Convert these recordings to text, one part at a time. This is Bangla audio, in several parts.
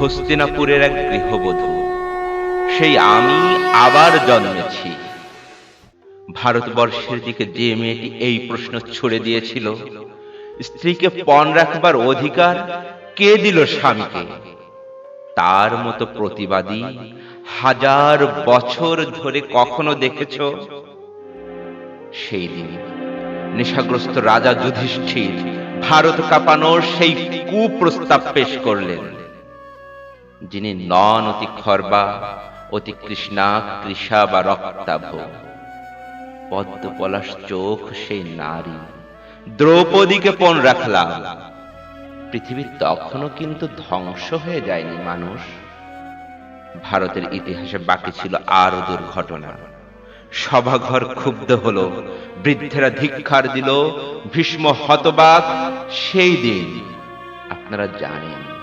হস্তিনাপুরের এক গৃহবধূ। সেই আমি আবার জন্মেছি। ভারতবর্ষের দিকে যে মেয়েটি এই প্রশ্ন ছুড়ে দিয়েছিল, স্ত্রীকে পণ রাখবার অধিকার কে দিল স্বামীকে? তার মতো প্রতিবাদী হাজার বছর ধরে কখনো দেখেছ? সেই দিন নেশাগ্রস্ত রাজা যুধিষ্ঠির ভারত কাঁপানোর সেই কুপ্রস্তাব পেশ করলেন। যিনি নন অতি খর্বা, অতি কৃষ্ণা, কৃষা বা রক্তাভ পদ্ম পলাশ চোখ সেই নারী। দ্রৌপদীকে পণ রাখলাম। পৃথিবী তখনও কিন্তু ধ্বংস হয়ে যায়নি মানুষ। ভারতের ইতিহাসে বাকি ছিল আরও দুর্ঘটনা। সভাঘর ক্ষুব্ধ হলো, বৃদ্ধেরা ধিক্ষার দিল, ভীষ্ম হতবাক সেই দিন। আপনারা জানেন।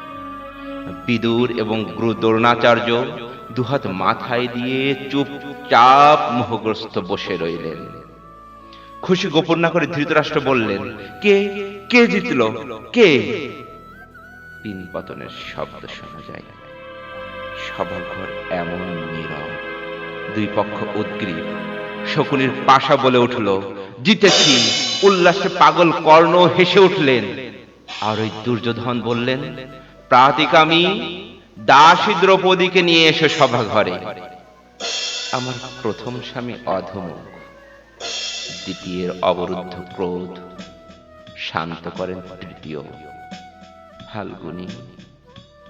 বিদুর এবং গুরু দ্রোণাচার্য দুহাত মাথায় দিয়ে চুপচাপ মোহগ্রস্ত বসে রইলেন। খুশি গোপন না করে ধৃতরাষ্ট্র বললেন, কে? কে জিতল? কে? পিন পতনের শব্দ শোনা যায়। সভাঘর এমন নীরব। দুই পক্ষ উদ্গ্রীব। শকুনির পাশা বলে উঠল, জিতেছি। উল্লাসে পাগল কর্ণ হেসে উঠলেন। আর ওই দুর্যোধন বললেন প্রাতিকামী দাসী দ্রৌপদীকে নিয়ে এসে সভাঘরে আমার প্রথম স্বামী অধমুখ। দ্বিতীয়ের অবরুদ্ধ ক্রোধ। শান্ত করেন তৃতীয়। ফাল্গুনি,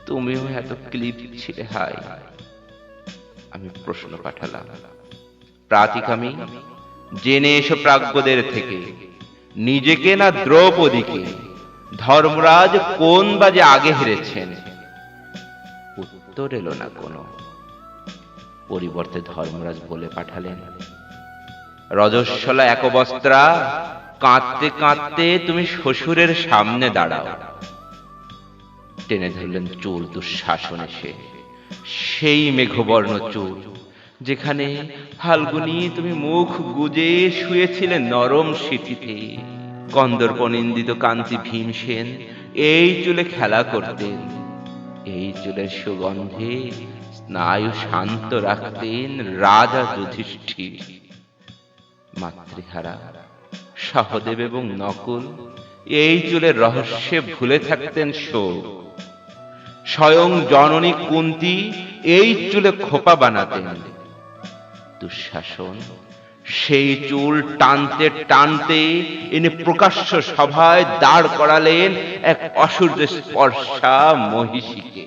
তুমিও এত ক্লিপ ছিলে হাই আমি প্রশ্ন পাঠালাম, প্রাতিকামী, জেনে এসো প্রাজ্ঞদের থেকে, নিজেকে না দ্রৌপদীকে? ধর্মরাজ কোন বাজে আগে হেরেছেন? উত্তর এলো না কোনো। পরিবর্তে ধর্মরাজ বলে পাঠালেন, রজস্বলা একবস্ত্রা, কাঁদতে কাঁদতে তুমি শ্বশুরের সামনে দাঁড়াও। টেনে ধরলেন চুল দুঃশাসন এসে সেই মেঘবর্ণ চুল যেখানে ফাল্গুনি তুমি মুখ গুজে শুয়েছিলে নরম স্মৃতিতে কন্দর্প নিন্দিত কান্তি ভীমসেন, এই চুলে খেলা করতেন। এই চুলের সুগন্ধে স্নায়ু শান্ত রাখতেন রাজা যুধিষ্ঠির। মাতৃহারা, সহদেব এবং নকুল, এই চুলের রহস্যে ভুলে থাকতেন শোক। স্বয়ং জননী কুন্তি এই চুলে খোপা বানাতেন। দুঃশাসন সেই চুল টানতে টানতে এনে প্রকাশ্য সভায় দাঁড় করালেন এক অসূর্য স্পর্শা মহিষীকে।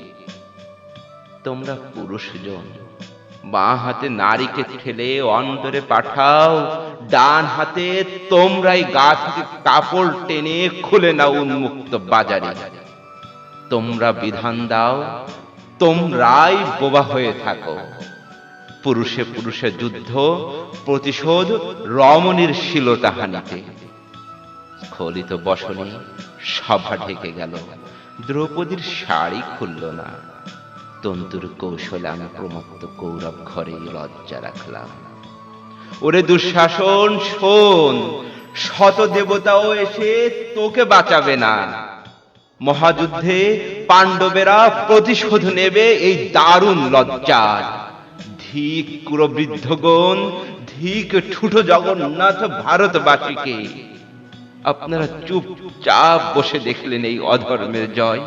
তোমরা পুরুষজন, বাঁ হাতে নারীকে ঠেলে অন্তরে পাঠাও, ডান হাতে তোমরাই গা থেকে কাপড় টেনে খুলে নাও উন্মুক্ত বাজারে। তোমরা বিধান দাও, তোমরাই বোবা হয়ে থাকো। পুরুষে পুরুষে যুদ্ধ, প্রতিশোধ, রমণীর শিলতাহানিতে স্খলিত বসনে সভা ঢেকে গেল। দ্রৌপদীর শাড়ি খুলল না। তন্তুর কৌশলে আমি প্রমত্ত কৌরব ঘরে লজ্জা রাখলাম। ওরে দুঃশাসন, শোন, শত দেবতাও এসে তোকে বাঁচাবে না। মহাযুদ্ধে পাণ্ডবেরা প্রতিশোধ নেবে এই দারুণ লজ্জার। ধিক কুরবৃদ্ধগণ ধিক ঠুটো জগন্নাথ ভারতবাসীকে। আপনারা চুপচাপ বসে দেখলেন এই অধর্মের জয়।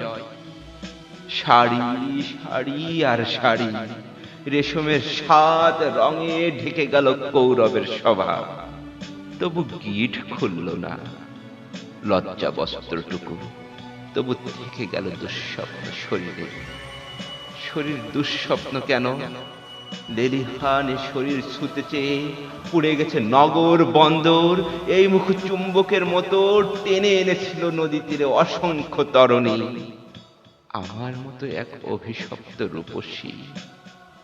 শাড়ি শাড়ি আর শাড়ি, রেশমের সাত রঙে ঢেকে গেল কৌরবের সভা। তবু গিট খুলল না, লজ্জা বস্ত্রটুকু। তবু থেকে গেল দুঃস্বপ্ন শরীরে। শরীর দুঃস্বপ্ন কেন? লেলিহানে শরীর ছুতেছে, পুড়ে গেছে নগর বন্দর। এই মুখ চুম্বকের মতো টেনে এনেছিল নদী তীরে অসংখ্য তরণী। আমার মতো এক অভিশপ্ত রূপসী,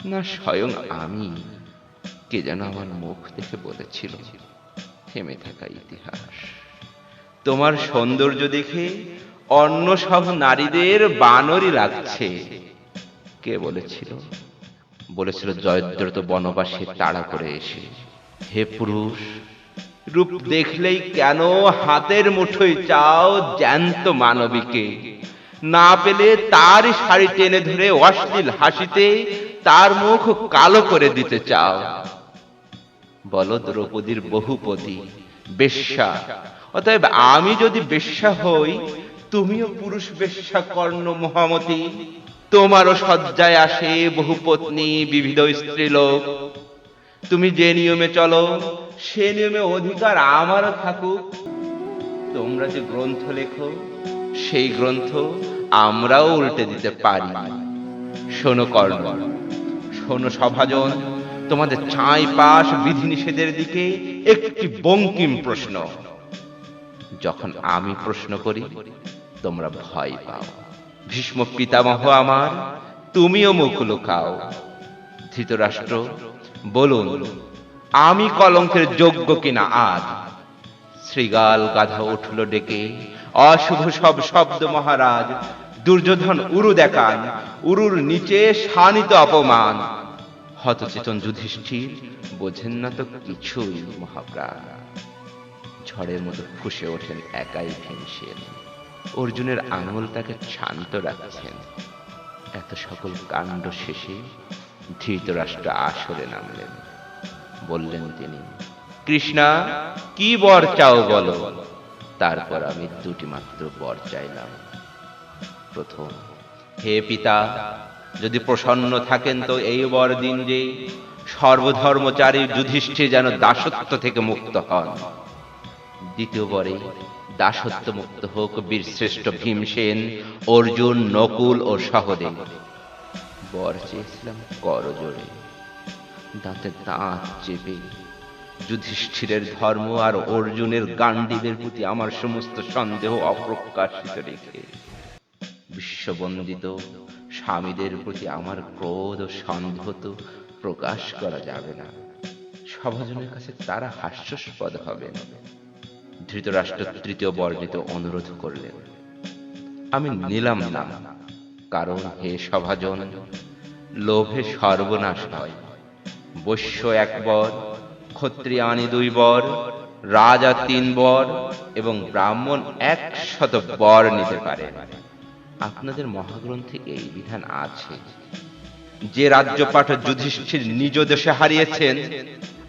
না স্বয়ং আমি, কে যেন আমার মুখ দেখে বলেছিল, থেমে থাকা ইতিহাস। তোমার সৌন্দর্য দেখে অন্য সব নারীদের বানরই লাগছে, কে বলেছিল? বলেছিল জয়দ্রত বনবাসী তাড়া করে এসে। হে পুরুষ, রূপ দেখলেই কেন হাতের মুঠোয় চাও জ্যান্ত মানবীকে? না পেলে তারই শাড়ি টেনে ধরে অশ্লীল হাসিতে তার মুখ কালো করে দিতে চাও। বল, দ্রৌপদীর বহুপতি বেশ্যা। অতএব আমি যদি বেশ্যা হই, তুমিও পুরুষ বেশ্যা কর্ণ মহামতি। তোমারও সজ্জায় আসে বহু পত্নী, বিবিধ স্ত্রীলোক। তুমি যে নিয়মে চলো, সে নিয়মে অধিকার আমারও থাকুক। তোমরা যে গ্রন্থ লেখো, সেই গ্রন্থ আমরাও উল্টে দিতে পারি। শোনো কর্ণ, শোনো সভাজন, তোমাদের ছাই পাশ বিধিনিষেধের দিকে একটি বঙ্কিম প্রশ্ন। যখন আমি প্রশ্ন করি, তোমরা ভয় পাও। ভীষ্ম পিতামহ আমার, তুমিও মুখ লুকাও ধৃতরাষ্ট্র, বলুন, আমি কলঙ্কের যোগ্য কিনা আজ? শ্রীগাল গাধা উঠল ডেকে, অশুভ সব শব্দ মহারাজ, দুর্যোধন উরু দেখান, উরুর নিচে শানিত অপমান। হতচেতন যুধিষ্ঠির, বোঝেন না তো কিছুই মহাপ্রাণ। ঝড়ের মতো ফুসে ওঠেন একাই ভীমসেন। অর্জুনের আঙুল তাকে শান্ত রাখছেন। এত সকল কাণ্ড শেষে ধৃতরাষ্ট্র আসরে নামলেন। বললেন তিনি, কৃষ্ণা, কি বর চাও বলো? তারপর আমি দুটি মাত্র বর চাইলাম। প্রথম, হে পিতা, যদি প্রসন্ন থাকেন তো এই বর দিন যে সর্বধর্মচারী যুধিষ্ঠির যেন দাসত্ব থেকে মুক্ত হন। দ্বিতীয় বরে দাসত্ব মুক্ত হোক বীরশ্রেষ্ঠ ভীমসেন, অর্জুন, নকুল ও সহদেব। বর চেয়েছিলাম করজোড়ে, দাঁতে দাঁত চেপে। যুধিষ্ঠিরের ধর্ম আর অর্জুনের গান্ডীবের প্রতি আমার সমস্ত সন্দেহ অপ্রকাশিত রেখে, বিশ্ববন্দিত স্বামীদের প্রতি আমার ক্রোধ ও সন্দেহ তো প্রকাশ করা যাবে না। সভাজনের কাছে তারা হাস্যাস্পদ হবেন ধৃতরাষ্ট্র তৃতীয় বর্ণিত অনুরোধ করলেন। আমি নিলাম না, কারণ হে সভাজন, লোভে সর্বনাশ হয় বৈশ্য এক বর ক্ষত্রিয়ানি দুই বর, রাজা তিন বর এবং ব্রাহ্মণ একশত বর নিতে পারে। আপনাদের মহাগ্রন্থে এই বিধান আছে। যে রাজ্যপাঠ যুধিষ্ঠির নিজ দেশে হারিয়েছেন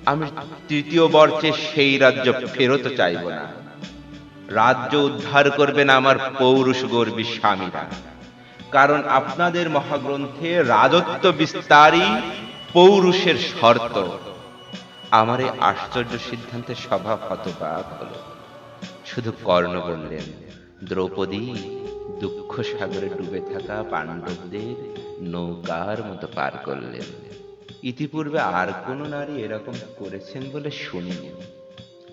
আমি তৃতীয় বর্ষে সেই রাজ্য ফেরত চাইব না। রাজ্য উদ্ধার করবেন আমার পৌরুষ গর্বী স্বামীরা। কারণ আপনাদের মহাগ্রন্থে রাজত্ব বিস্তারই পৌরুষের শর্ত। আমার এই আশ্চর্য সিদ্ধান্তে স্বভাব হতবাক হল। শুধু কর্ণ বললেন, দ্রৌপদী দুঃখ সাগরে ডুবে থাকা পাণ্ডবদের নৌকার মতো পার করলেন। ইতিপূর্বে আর কোনো নারী এরকম করেছেন বলে শুনিনি।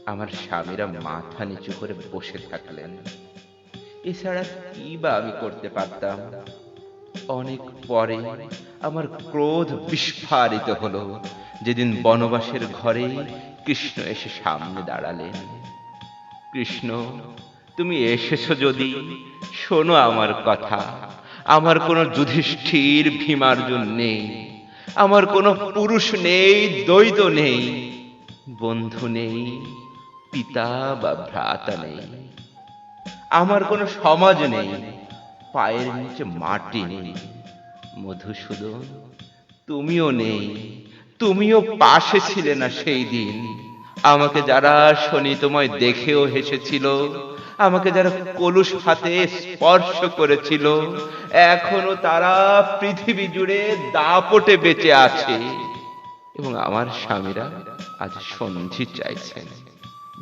আমার স্বামীরা মাথা নিচু করে বসে থাকলেন। এছাড়া কি বা আমি করতে পারতাম? অনেক পরে আমার ক্রোধ বিস্ফারিত হলো। যেদিন বনবাসের ঘরে কৃষ্ণ এসে সামনে দাঁড়ালেন। কৃষ্ণ, তুমি এসেছ যদি, শোনো আমার কথা। আমার কোনো যুধিষ্ঠির ভীমার্জুন নেই। আমার কোনো পুরুষ নেই, দ্বৈত নেই, বন্ধু নেই, পিতা বা ভ্রাতা নেই। আমার কোনো সমাজ নেই, পায়ের নিচে মাটি নেই। মধুসূদন, তুমিও নেই, তুমিও পাশে ছিলে না সেই দিন। আমাকে যারা শনি তোমায় দেখেও হেসেছিল আমাকে যারা কলুষ হাতে স্পর্শ করেছিল। এখনও তারা পৃথিবী জুড়ে দাপটে বেঁচে আছে। এবং আমার স্বামীরা আজ সন্ধি চাইছেন।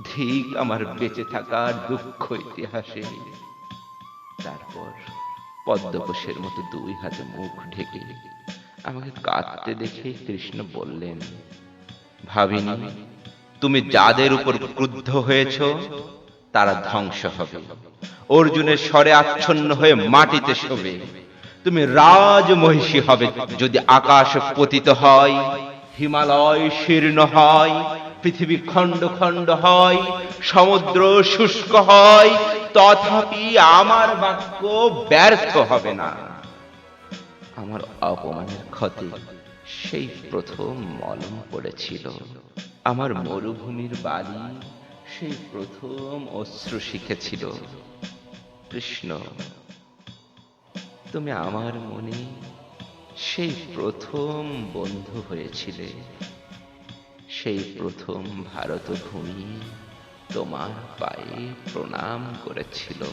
ধিক আমার বেঁচে থাকার দুঃখ ইতিহাসে। তারপর পদ্মকোষের মতো দুই হাতে মুখ ঢেকে আমাকে কাঁদতে দেখে কৃষ্ণ বললেন, ভাবিনি, তুমি যাদের উপর ক্রুদ্ধ হয়েছ তারা ধ্বংস হবে। অর্জুনের স্বরে আচ্ছন্ন হয়ে মাটিতে শোবে। তুমি রাজ মহিষী হবে যদি আকাশ পতিত হয়, হিমালয় শীর্ণ হয়, পৃথিবী খণ্ড খণ্ড হয়, সমুদ্র শুষ্ক হয়, তথাপি আমার বাক্য ব্যর্থ হবে না। আমার অপমানের ক্ষতি সেই প্রথম মলম পড়েছিল। আমার মরুভূমির বালি সেই প্রথম অস্ত্র শিখেছিল। কৃষ্ণ, তুমি আমার মনে সেই প্রথম বন্ধু হয়েছিলে। সেই প্রথম ভারত ভূমি তোমার পায়ে প্রণাম করেছিল।